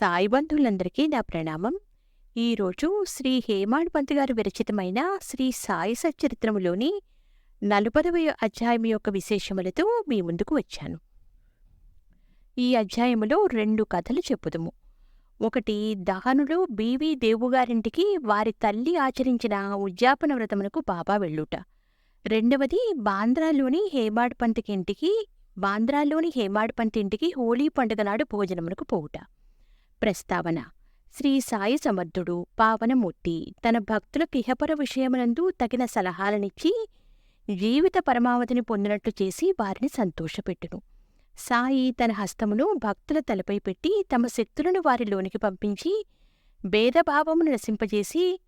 సాయి బంధువులందరికీ నా ప్రణామం. ఈరోజు శ్రీ హేమాడ్ పంత్ గారు విరచితమైన శ్రీ సాయి సచరిత్రములోని నలుపదవ అధ్యాయం యొక్క విశేషములతో మీ ముందుకు వచ్చాను. ఈ అధ్యాయములో రెండు కథలు చెప్పుదుము. ఒకటి దహనుడు బీవీ దేవుగారింటికి వారి తల్లి ఆచరించిన ఉద్యాపన వ్రతమునకు బాబా వెళ్ళుట. రెండవది బాంద్రాలోని హేమాడ్ పంత్ ఇంటికి బాంద్రాలోని హేమాడ్ పంత్ ఇంటికి హోళీ పండుగ నాడు భోజనమునకు పోవుట. ప్రస్తావన. శ్రీ సాయి సమర్థుడు పావనమూర్తి తన భక్తులకు ఇహపర విషయమునందు తగిన సలహాలనిచ్చి జీవిత పరమావధిని పొందినట్లు చేసి వారిని సంతోషపెట్టును. సాయి తన హస్తమును భక్తుల తలపై పెట్టి తమ శక్తులను వారిలోనికి పంపించి భేదభావమును నశింపజేసి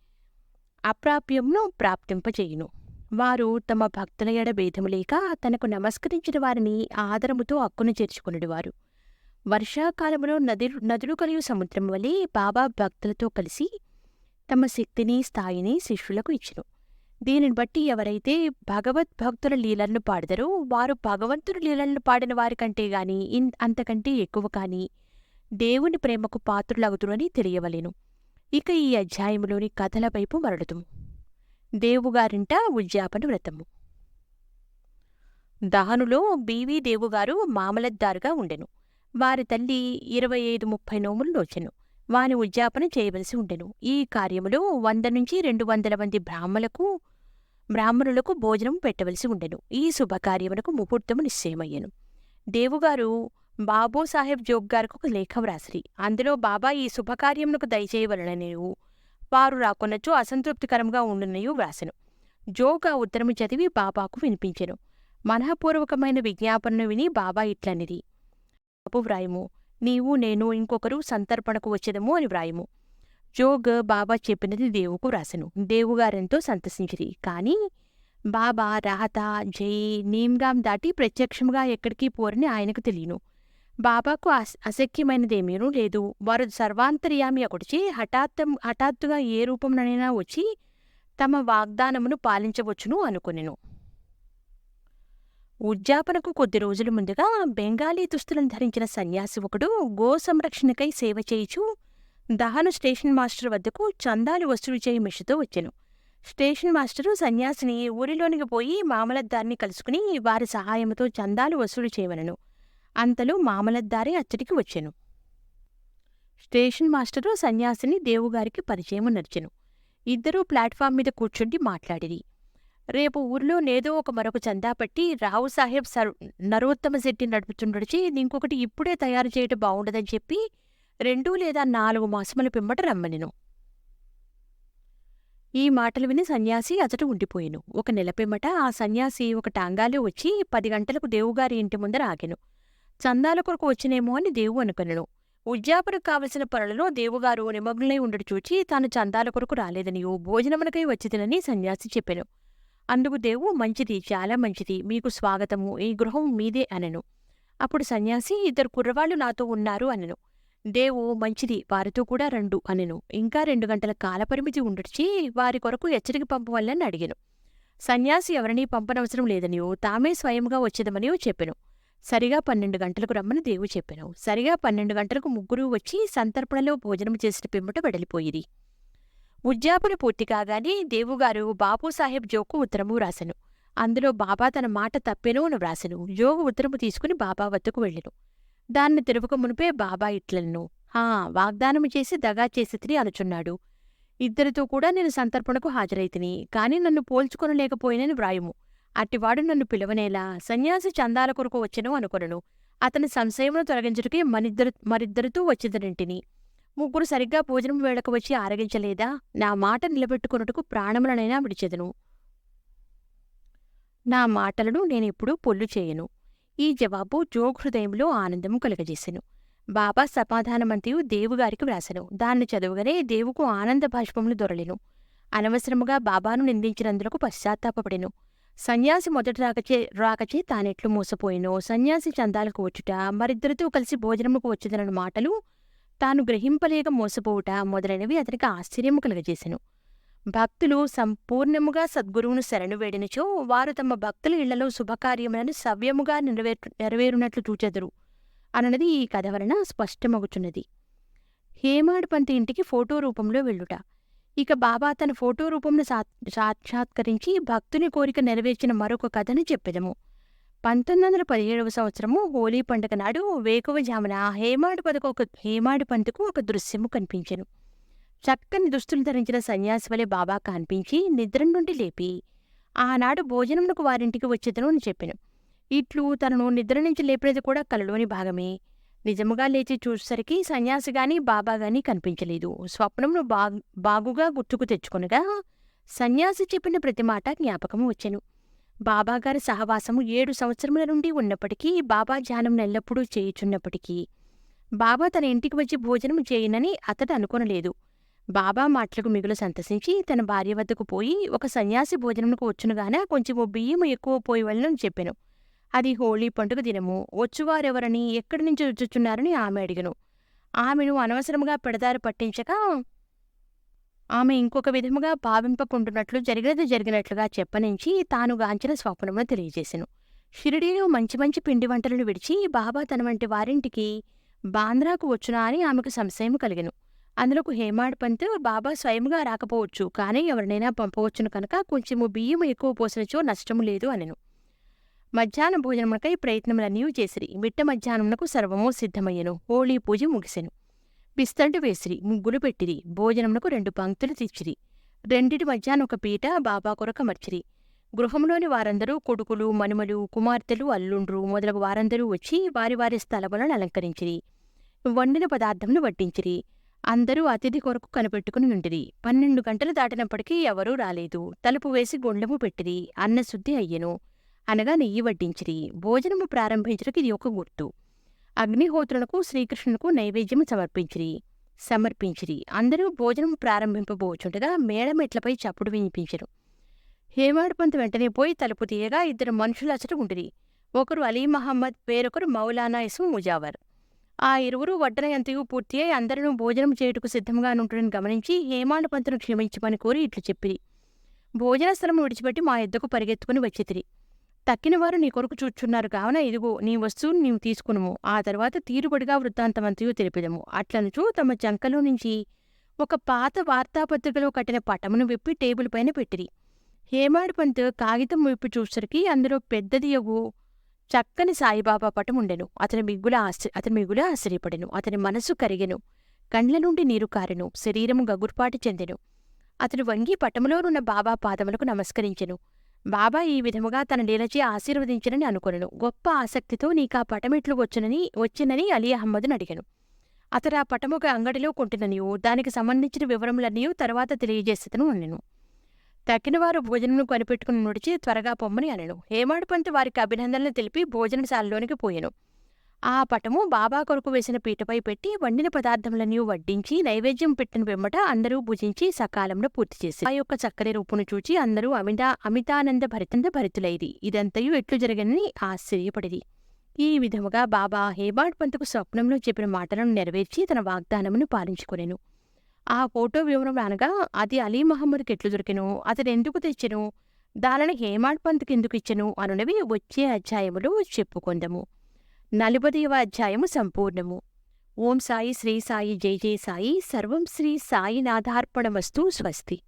అప్రాప్యమును ప్రాప్తింపజేయును. వారు తమ భక్తుల ఎడ భేదము లేక తనకు నమస్కరించిన వారిని ఆదరముతో అక్కును చేర్చుకునేవారు వర్షాకాలంలో నది నదులు కలిగిన సముద్రం వలె బాబా భక్తులతో కలిసి తమ శక్తిని స్థాయిని శిష్యులకు ఇచ్చును. దీనిని బట్టి ఎవరైతే భగవద్భక్తుల లీలలను పాడదరో వారు భగవంతుని లీలలను పాడిన వారికంటే గాని ఇన్ అంతకంటే ఎక్కువ కాని దేవుని ప్రేమకు పాత్రులగుతురని తెలియవలెను. ఇక ఈ అధ్యాయములోని కథల వైపు మరడుతుము దేవుగారింట ఉద్యాపన వ్రతము. దహనులో బీవీ దేవుగారు మామలద్దారుగా ఉండెను. వారి తల్లి ఇరవై ఐదు ముప్పై నోములు నోచెను వాని ఉద్యాపన చేయవలసి ఉండెను. ఈ కార్యములో వంద నుంచి రెండు వందల మంది బ్రాహ్మలకు బ్రాహ్మణులకు భోజనం పెట్టవలసి ఉండెను. ఈ శుభకార్యమునకు ముహూర్తము నిశ్చయమయ్యెను. దేవుగారు బాబోసాహెబ్ జోగ్ గారికి ఒక లేఖ వ్రాసిరి. అందులో బాబా ఈ శుభకార్యమునకు దయచేయవలననియు వారు రాకున్నచో అసంతృప్తికరంగా ఉండునయు వ్రాసెను. జోగ్ ఆ ఉత్తరము చదివి బాబాకు వినిపించెను. మనఃపూర్వకమైన విజ్ఞాపనను విని బాబా ఇట్లనిది అప్పు వ్రాయము. నీవు నేను ఇంకొకరు సంతర్పణకు వచ్చేదము అని వ్రాయము. జోగ్ బాబా చెప్పినది దేవుకు రాసెను దేవుగారెంతో సంతసించిరి. కాని బాబా రాహత జై నీమ్గాం దాటి ప్రత్యక్షముగా ఎక్కడికి పోరని ఆయనకు తెలియను. బాబాకు అస్ అశక్యమైనదేమీనూ లేదు. వారు సర్వాంతర్యామి ఒకటిచి హఠాత్ హఠాత్తుగా ఏ రూపంలోనైనా వచ్చి తమ వాగ్దానమును పాలించవచ్చును అనుకొనెను. ఉద్యాపనకు కొద్ది రోజుల ముందుగా బెంగాలీ దుస్తులను ధరించిన సన్యాసి ఒకడు గో సంరక్షణకై సేవ చేయుచు దహను స్టేషన్ మాస్టర్ వద్దకు చందాలు వసూలు చేయి మిషతో వచ్చెను. స్టేషన్ మాస్టరు సన్యాసిని ఊరిలోనికి పోయి మామలద్దారిని కలుసుకుని వారి సహాయంతో చందాలు వసూలు చేయవలను అంతలో మామలద్దారి అచ్చటికి వచ్చెను. స్టేషన్ మాస్టరు సన్యాసిని దేవుగారికి పరిచయము నడిచెను. ఇద్దరూ ప్లాట్ఫామ్ మీద కూర్చుండి మాట్లాడిరి. రేపు ఊర్లో నేదో ఒక మరొక చందా పట్టి రావు సాహెబ్ సర్ నరోత్తమ శెట్టి నడుపుతుండడిచి ఇంకొకటి ఇప్పుడే తయారు చేయటం బాగుండదని చెప్పి రెండు లేదా నాలుగు మాసముల పిమ్మట రమ్మనిను. ఈ మాటలు విని సన్యాసి అతడు ఉండిపోయాను. ఒక నెల పిమ్మట ఆ సన్యాసి ఒక టాంగాలో వచ్చి పది గంటలకు దేవుగారి ఇంటి ముందర ఆగాను. చందాల కొరకు వచ్చినేమో అని దేవు అనుకొనెను. ఉద్యాపనకు కావలసిన పనులలో దేవుగారు నిమగ్నై ఉండడు చూచి తాను చందాల కొరకు రాలేదనియో భోజనమునకై వచ్చిదినని సన్యాసి చెప్పెను. అందుకు దేవు మంచిది చాలా మంచిది. మీకు స్వాగతము. ఈ గృహం మీదే అనను. అప్పుడు సన్యాసి ఇద్దరు కుర్రవాళ్ళు నాతో ఉన్నారు అనను. దేవు మంచిది వారితో కూడా రండు అనెను. ఇంకా రెండు గంటల కాలపరిమితి ఉండొచ్చి వారి కొరకు హెచ్చరిక పంపవల్లని అడిగాను. సన్యాసి ఎవరినీ పంపనవసరం లేదనియో తామే స్వయంగా వచ్చేదమనియో చెప్పెను. సరిగా పన్నెండు గంటలకు రమ్మని దేవు చెప్పెను. సరిగా పన్నెండు గంటలకు ముగ్గురు వచ్చి సంతర్పణలో భోజనం చేసిన పిమ్మట వెడలిపోయిరి. ఉద్యాపన పూర్తి కాగానే దేవుగారు బాపూసాహెబ్ జోకు ఉత్తరము వ్రాసెను. అందులో బాబా తన మాట తప్పెను అని వ్రాసెను. జోగు ఉత్తరము తీసుకుని బాబా వద్దకు వెళ్ళెను. దాన్ని తెరువక మునిపే బాబా ఇట్లను హా వాగ్దానము చేసి దగా చేసి అనుచున్నాడు. ఇద్దరితో కూడా నేను సంతర్పణకు హాజరైతిని. కాని నన్ను పోల్చుకొనలేకపోయినని వ్రాయము. అట్టివాడు నన్ను పిలవనేలా సన్యాసి చందాల కొరకు వచ్చెను అనుకొనను. అతని సంశయమును తొలగించుటకే మనిద్దరు మరిద్దరితో వచ్చిదనంటిని. ముగ్గురు సరిగ్గా భోజనం వేళకు వచ్చి ఆరగించలేదా? నా మాట నిలబెట్టుకున్నట్టుకు ప్రాణములనైనా విడిచెదను. నా మాటలను నేనెప్పుడూ పొల్లు చేయను. ఈ జవాబు జోగ్ హృదయంలో ఆనందము కలగజేసెను. బాబా సమాధానమంతియు దేవుగారికి వ్రాసెను. దాన్ని చదువుగానే దేవుకు ఆనంద భాష్పములు దొరలెను. అనవసరముగా బాబాను నిందించినందులకు పశ్చాత్తాపపడెను. సన్యాసి మొదట రాకచే రాకచే తానెట్లు మోసపోయినో. సన్యాసి చందాలకు వచ్చుట మరిద్దరితో కలిసి భోజనముకు వచ్చేదన్న మాటలు తాను గ్రహింపలేక మోసపోవుట మొదలైనవి అతనికి ఆశ్చర్యము కలుగజేసెను. భక్తులు సంపూర్ణముగా సద్గురువును శరణు వేడినచో వారు తమ భక్తుల ఇళ్ళలో శుభకార్యములను సవ్యముగా నెరవేరు నెరవేరునట్లు చూచెదరు. అన్నది ఈ కథ వలన స్పష్టమగుచున్నది. హేమాడ్ పంత్ ఇంటికి ఫోటో రూపంలో వెళ్ళుట. ఇక బాబా తన ఫోటో రూపంలో సాక్షాత్కరించి భక్తుని కోరిక నెరవేర్చిన మరొక కథను చెప్పెదము. పంతొమ్మిది వందల పదిహేడవ సంవత్సరము హోలీ పండుగ నాడు వేకువజామున హేమాడు పదకు ఒక హేమాడు పంతుకు ఒక దృశ్యము కనిపించెను. చక్కని దుస్తులు ధరించిన సన్యాసి వలె బాబా కనిపించి నిద్ర నుండి లేపి ఆనాడు భోజనమునకు వారింటికి వచ్చేదను అని చెప్పాను. ఇట్లు తనను నిద్ర నుంచి లేపినది కూడా కలలోని భాగమే. నిజముగా లేచి చూసేసరికి సన్యాసి గాని బాబా గాని కనిపించలేదు. స్వప్నమును బాగ్ బాగుగా గుర్తుకు తెచ్చుకొనగా సన్యాసి చెప్పిన ప్రతి మాట జ్ఞాపకము వచ్చాను. బాబాగారి సహవాసము ఏడు సంవత్సరముల నుండి ఉన్నప్పటికీ బాబా ధ్యానం ఎల్లప్పుడూ చేయుచున్నప్పటికీ. బాబా తన ఇంటికి వచ్చి భోజనం చేయనని అతడు అనుకొనలేదు. బాబా మాటలకు మిగులు సంతసించి తన భార్య వద్దకు పోయి ఒక సన్యాసి భోజనంకు వచ్చునుగాన కొంచెము బియ్యము ఎక్కువ పోయి వెళ్ళని చెప్పాను. అది హోళీ పండుగ దినము. వచ్చువారెవరని ఎక్కడి నుంచి వచ్చుచున్నారని ఆమె అడిగను. ఆమెను అనవసరముగా పెడదారు పట్టించక ఆమె ఇంకొక విధముగా భావింపకుంటున్నట్లు జరిగినది జరిగినట్లుగా చెప్పనించి తాను గాంచిన స్వప్నమును తెలియజేసెను. షిరిడీలో మంచి మంచి పిండి వంటలను విడిచి బాబా తన వంటి వారింటికి బాంద్రాకు వచ్చునా అని ఆమెకు సంశయం కలిగెను. అందులోకు హేమాడ్ పంత్ బాబా స్వయముగా రాకపోవచ్చు కానీ ఎవరినైనా పంపవచ్చును కనుక కొంచెము బియ్యం ఎక్కువ పోసినచో నష్టము లేదు అనెను. మధ్యాహ్న భోజనమునకై ప్రయత్నములన్నీ చేసిరి. మిట్ట మధ్యాహ్నమునకు సర్వము సిద్ధమయ్యెను. హోళీ పూజ ముగిసెను. పిస్తండు వేసిరి ముగ్గులు పెట్టిరి భోజనమునకు రెండు పంక్తులు తెచ్చిరి రెండిటి మధ్యాహ్న ఒక పీట బాబా కొరక మర్చిరి గృహంలోని వారందరూ కొడుకులు మనుమలు కుమార్తెలు అల్లుండ్రు మొదలగు వారందరూ వచ్చి వారి వారి స్థలములను అలంకరించిరి. వండిన పదార్థమును వడ్డించిరి. అందరూ అతిథి కొరకు కనిపెట్టుకుని ఉండిరి. పన్నెండు గంటలు దాటినప్పటికీ ఎవరూ రాలేదు. తలుపు వేసి గుండెము పెట్టిరి. అన్నశుద్ధి అయ్యెను. అనగా నెయ్యి వడ్డించిరి. భోజనము ప్రారంభించడానికి ఇది ఒక గుర్తు. అగ్నిహోత్రులకు శ్రీకృష్ణునకు నైవేద్యము సమర్పించిరి. సమర్పించిరి. అందరూ భోజనం ప్రారంభింపబోచుండగా మేడమెట్లపై చప్పుడు వినిపించరు హేమాడ్పంత్ వెంటనే పోయి తలుపు తీయగా ఇద్దరు మనుషులు అచ్చట ఉండిరి. ఒకరు అలీ మహమ్మద్ వేరొకరు మౌలానా ఇసు ముజావర్. ఆ ఇరువురు వడ్డన ఎంతయు పూర్తి అయి అందరూ భోజనం చేయుటకు సిద్ధంగా నుంటుని గమనించి హేమాడ్ పంతును క్షమించమని కోరి ఇట్లు చెప్పిరి. భోజన స్థలం విడిచిపెట్టి మా ఎద్దకు పరిగెత్తుకుని వచ్చితిరి. తక్కినవారు నీ కొరకు చూచున్నారు కావున ఇదిగో నీ వస్తువును నీవు తీసుకునుము. ఆ తర్వాత తీరుబడిగా వృత్తాంతమంతయు తెలిపిదము. అట్లనుచూ తమ జంకలో నుంచి ఒక పాత వార్తాపత్రికలో కట్టిన పటమును విప్పి టేబుల్ పైన పెట్టిరి. హేమాడ్ పంత్ కాగితం విప్పి చూసరికి అందులో పెద్దదియగు చక్కని సాయిబాబా పటం ఉండెను. అతని మిగుల ఆశ్చర్య అతని మిగుల ఆశ్చర్యపడెను. అతని మనసు కరిగెను. కండ్ల నుండి నీరు కారెను. శరీరము గగుర్పాటి చెందెను. అతడు వంగి పటములోనున్న బాబా పాదములకు నమస్కరించెను. బాబా ఈ విధముగా తన లీలచే ఆశీర్వదించనని అనుకొనెను. గొప్ప ఆసక్తితో నీకా పటమిట్లు వచ్చునని వచ్చినని అలీ అహ్మద్ను అడిగాను. అతడు ఆ పటముక అంగడిలో కొంటుననియు దానికి సంబంధించిన వివరములన్నీ తర్వాత తెలియజేసేతను అనెను. తక్కినవారు భోజనమును కనిపెట్టుకుని నుడిచి త్వరగా పొమ్మని అనెను. హేమాడు పంత్ వారికి అభినందనలు తెలిపి భోజనశాలలోనికి పోయెను. ఆ పటము బాబా కొరకు వేసిన పీటపై పెట్టి వండిన పదార్థములన్నీ వడ్డించి నైవేద్యం పెట్టిన వెంబట అందరూ భుజించి సకాలంలో పూర్తి చేసి ఆ యొక్క చక్కని రూపును చూచి అందరూ అమిత అమితానంద భరితంద భరితులైది ఇదంతయు ఎట్లు జరగనని ఆశ్చర్యపడిది ఈ విధముగా బాబా హేబాడ్ పంతుకు స్వప్నంలో చెప్పిన మాటలను నెరవేర్చి తన వాగ్దానమును పాలించుకునేను. ఆ ఫోటో వివరం అనగా అది అలీ మహమ్మద్కి ఎట్లు దొరికెను అతను ఎందుకు తెచ్చెను దానిని హేమాడ్ పంత్కి ఎందుకు ఇచ్చెను అనునవి వచ్చే అధ్యాయములో చెప్పుకుందాము. నలభదవ అధ్యాయము సంపూర్ణము. ఓం సాయి శ్రీ సాయి జై జయ సాయి. సర్వం శ్రీ సాయినాథార్పణమస్తు స్వస్తి.